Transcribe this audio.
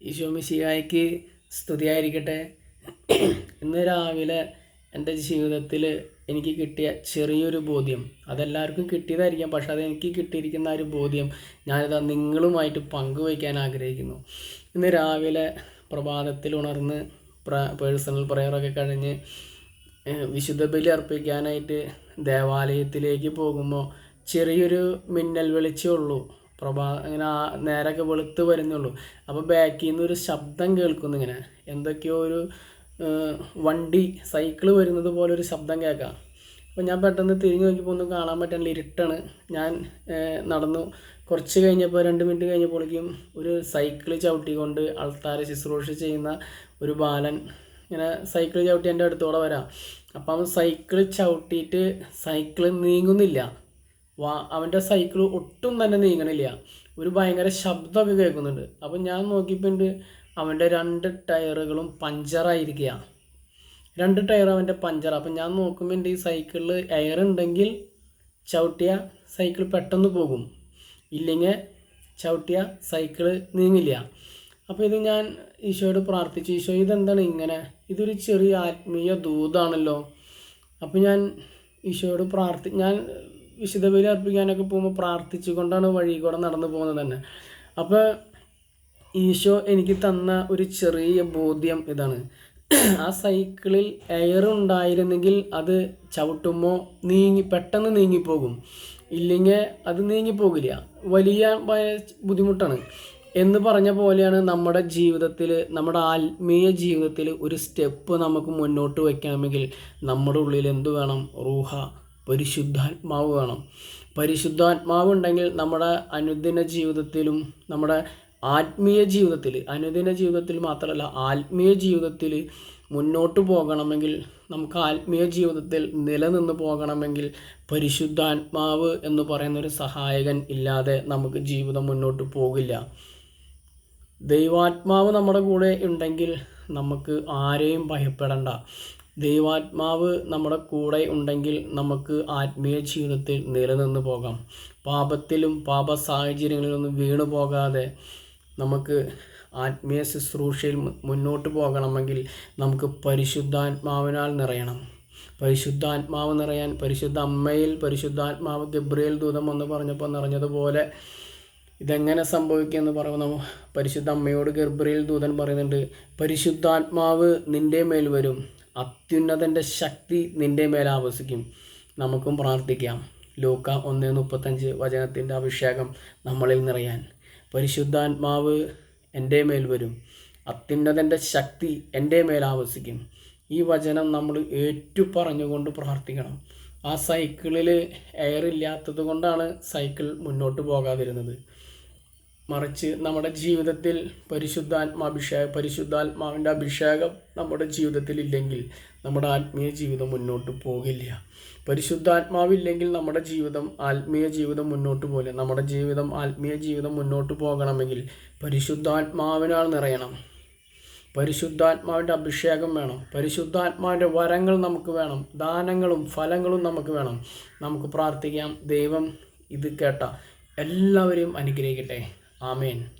ഈശോമിശിഹായ്ക്ക് സ്തുതിയായിരിക്കട്ടെ. ഇന്ന് രാവിലെ എന്റെ ജീവിതത്തിൽ എനിക്ക് കിട്ടിയ ചെറിയൊരു ബോധ്യം. അതെല്ലാവർക്കും കിട്ടിയതായിരിക്കാം പക്ഷെ അത് എനിക്ക് കിട്ടിയിരിക്കുന്ന ഒരു ബോധ്യം ഞാനിത് നിങ്ങളുമായിട്ട് പങ്കുവയ്ക്കാൻ ആഗ്രഹിക്കുന്നു. ഇന്ന് രാവിലെ പ്രഭാതത്തിൽ ഉണർന്ന് പേഴ്സണൽ പ്രയറൊക്കെ കഴിഞ്ഞ് വിശുദ്ധ ബലി അർപ്പിക്കാനായിട്ട് ദേവാലയത്തിലേക്ക് പോകുമ്പോൾ ചെറിയൊരു മിന്നൽ വെളിച്ചേ ഉള്ളൂ. പ്രഭാ ഇങ്ങനെ നേരൊക്കെ വെളുത്ത് വരുന്നുള്ളൂ. അപ്പോൾ ബാക്കിൽ നിന്ന് ഒരു ശബ്ദം കേൾക്കുന്നു ഇങ്ങനെ. എന്തൊക്കെയോ ഒരു വണ്ടി സൈക്കിൾ വരുന്നത് പോലെ ഒരു ശബ്ദം കേൾക്കാം. അപ്പോൾ ഞാൻ പെട്ടെന്ന് തിരിഞ്ഞു നോക്കിയപ്പോൾ ഒന്നും കാണാൻ പറ്റാണ്ട് ഇരുട്ടാണ്. ഞാൻ നടന്നു. കുറച്ച് കഴിഞ്ഞപ്പോൾ രണ്ട് മിനിറ്റ് കഴിഞ്ഞപ്പോഴേക്കും ഒരു സൈക്കിൾ ചവിട്ടിക്കൊണ്ട് ആൾക്കാർ ശുശ്രൂഷ ചെയ്യുന്ന ഒരു ബാലൻ ഇങ്ങനെ സൈക്കിൾ ചവിട്ടി എന്റെ അടുത്തോടെ വരാം. അപ്പം സൈക്കിൾ ചവിട്ടിയിട്ട് സൈക്കിൾ നീങ്ങുന്നില്ല. വാ അവന്റെ സൈക്കിൾ ഒട്ടും തന്നെ നീങ്ങണില്ല. ഒരു ഭയങ്കര ശബ്ദമൊക്കെ കേൾക്കുന്നുണ്ട്. അപ്പം ഞാൻ നോക്കിയപ്പോൾ അവന്റെ രണ്ട് ടയറുകളും പഞ്ചറായിരിക്കുക രണ്ട് ടയർ അവന്റെ പഞ്ചർ. അപ്പം ഞാൻ നോക്കുമ്പോൾ എന്റെ ഈ സൈക്കിളിൽ എയർ ഉണ്ടെങ്കിൽ ചവിട്ടിയ സൈക്കിൾ പെട്ടെന്ന് പോകും. ഇല്ലെങ്കിൽ ചവിട്ടിയ സൈക്കിൾ നീങ്ങില്ല. അപ്പോൾ ഇത് ഞാൻ ഈശോയോട് പ്രാർത്ഥിച്ചു. ഈശോ ഇതെന്താണ് ഇങ്ങനെ? ഇതൊരു ചെറിയ ആത്മീയ ദൂതാണല്ലോ. അപ്പോൾ ഞാൻ ഈശോയോട് പ്രാർത്ഥി ഞാൻ വിശുദ്ധ ബലി അർപ്പിക്കാനൊക്കെ പോകുമ്പോൾ പ്രാർത്ഥിച്ചുകൊണ്ടാണ് വഴി കൂടെ നടന്നു പോകുന്നത് തന്നെ. അപ്പോൾ ഈശോ എനിക്ക് തന്ന ഒരു ചെറിയ ബോധ്യം ഇതാണ്. ആ സൈക്കിളിൽ എയർ ഉണ്ടായിരുന്നെങ്കിൽ അത് ചവിട്ടുമ്പോൾ നീങ്ങി പെട്ടെന്ന് നീങ്ങിപ്പോകും. ഇല്ലെങ്കിൽ അത് നീങ്ങിപ്പോകില്ല. വലിയ ബുദ്ധിമുട്ടാണ്. എന്ന് പറഞ്ഞ പോലെയാണ് നമ്മുടെ ജീവിതത്തിൽ നമ്മുടെ ആത്മീയ ജീവിതത്തിൽ ഒരു സ്റ്റെപ്പ് നമുക്ക് മുന്നോട്ട് വയ്ക്കണമെങ്കിൽ നമ്മുടെ ഉള്ളിൽ എന്തു വേണം? റൂഹ. പരിശുദ്ധാത്മാവ് വേണം. പരിശുദ്ധാത്മാവ് ഉണ്ടെങ്കിൽ നമ്മുടെ അനുദിന ജീവിതത്തിലും നമ്മുടെ ആത്മീയ ജീവിതത്തിൽ അനുദിന ജീവിതത്തിൽ മാത്രമല്ല ആത്മീയ ജീവിതത്തിൽ മുന്നോട്ട് പോകണമെങ്കിൽ നമുക്ക് ആത്മീയ ജീവിതത്തിൽ നിലനിന്ന് പോകണമെങ്കിൽ പരിശുദ്ധാത്മാവ് എന്ന് പറയുന്ന ഒരു സഹായകൻ ഇല്ലാതെ നമുക്ക് ജീവിതം മുന്നോട്ട് പോകില്ല. ദൈവാത്മാവ് നമ്മുടെ കൂടെ ഉണ്ടെങ്കിൽ നമുക്ക് ആരെയും ഭയപ്പെടണ്ട. ദൈവാത്മാവ് നമ്മുടെ കൂടെ ഉണ്ടെങ്കിൽ നമുക്ക് ആത്മീയ ജീവിതത്തിൽ നിലനിന്ന് പോകാം. പാപത്തിലും പാപ സാഹചര്യങ്ങളിലൊന്നും വീണു പോകാതെ നമുക്ക് ആത്മീയ ശുശ്രൂഷയിൽ മുന്നോട്ട് പോകണമെങ്കിൽ നമുക്ക് പരിശുദ്ധാത്മാവിനാൽ നിറയണം. പരിശുദ്ധാത്മാവ് നിറയാൻ പരിശുദ്ധ അമ്മയിൽ പരിശുദ്ധാത്മാവ് ഗബ്രിയേൽ ദൂതം എന്ന് പറഞ്ഞപ്പോൾ നിറഞ്ഞതുപോലെ ഇതെങ്ങനെ സംഭവിക്കുമെന്ന് പറയുന്ന. പരിശുദ്ധ അമ്മയോട് ഗർഭറിയിൽ ദൂതൻ പറയുന്നുണ്ട് പരിശുദ്ധാത്മാവ് നിന്റെ മേൽ വരും. അത്യുന്നതന്റെ ശക്തി നിന്റെ മേലെ ആവസിക്കും. നമുക്കും പ്രാർത്ഥിക്കാം. ലൂക്ക ഒന്ന് മുപ്പത്തഞ്ച് വചനത്തിന്റെ അഭിഷേകം നമ്മളിൽ നിറയാൻ. പരിശുദ്ധാത്മാവ് എന്റെ മേൽ വരും. അത്യുന്നതന്റെ ശക്തി എന്റെ മേൽ ആവസിക്കും. ഈ വചനം നമ്മൾ ഏറ്റു പറഞ്ഞുകൊണ്ട് പ്രാർത്ഥിക്കണം. ആ സൈക്കിളിൽ എയർ ഇല്ലാത്തത് കൊണ്ടാണ് സൈക്കിൾ മുന്നോട്ട് പോകാതിരുന്നത്. മറിച്ച് നമ്മുടെ ജീവിതത്തിൽ പരിശുദ്ധാത്മാഭിഷേകം പരിശുദ്ധാത്മാവിന്റെ അഭിഷേകം നമ്മുടെ ജീവിതത്തിൽ ഇല്ലെങ്കിൽ നമ്മുടെ ആത്മീയ ജീവിതം മുന്നോട്ട് പോകില്ല. പരിശുദ്ധാത്മാവില്ലെങ്കിൽ നമ്മുടെ ജീവിതം ആത്മീയ ജീവിതം മുന്നോട്ട് പോകില്ല. നമ്മുടെ ജീവിതം ആത്മീയ ജീവിതം മുന്നോട്ട് പോകണമെങ്കിൽ പരിശുദ്ധാത്മാവിനാൽ നിറയണം. പരിശുദ്ധാത്മാവിന്റെ അഭിഷേകം വേണം. പരിശുദ്ധാത്മാവിന്റെ വരങ്ങൾ നമുക്ക് വേണം. ദാനങ്ങളും ഫലങ്ങളും നമുക്ക് വേണം. നമുക്ക് പ്രാർത്ഥിക്കാം. ദൈവം ഇത് കേട്ട. എല്ലാവരെയും അനുഗ്രഹിക്കട്ടെ. Amen.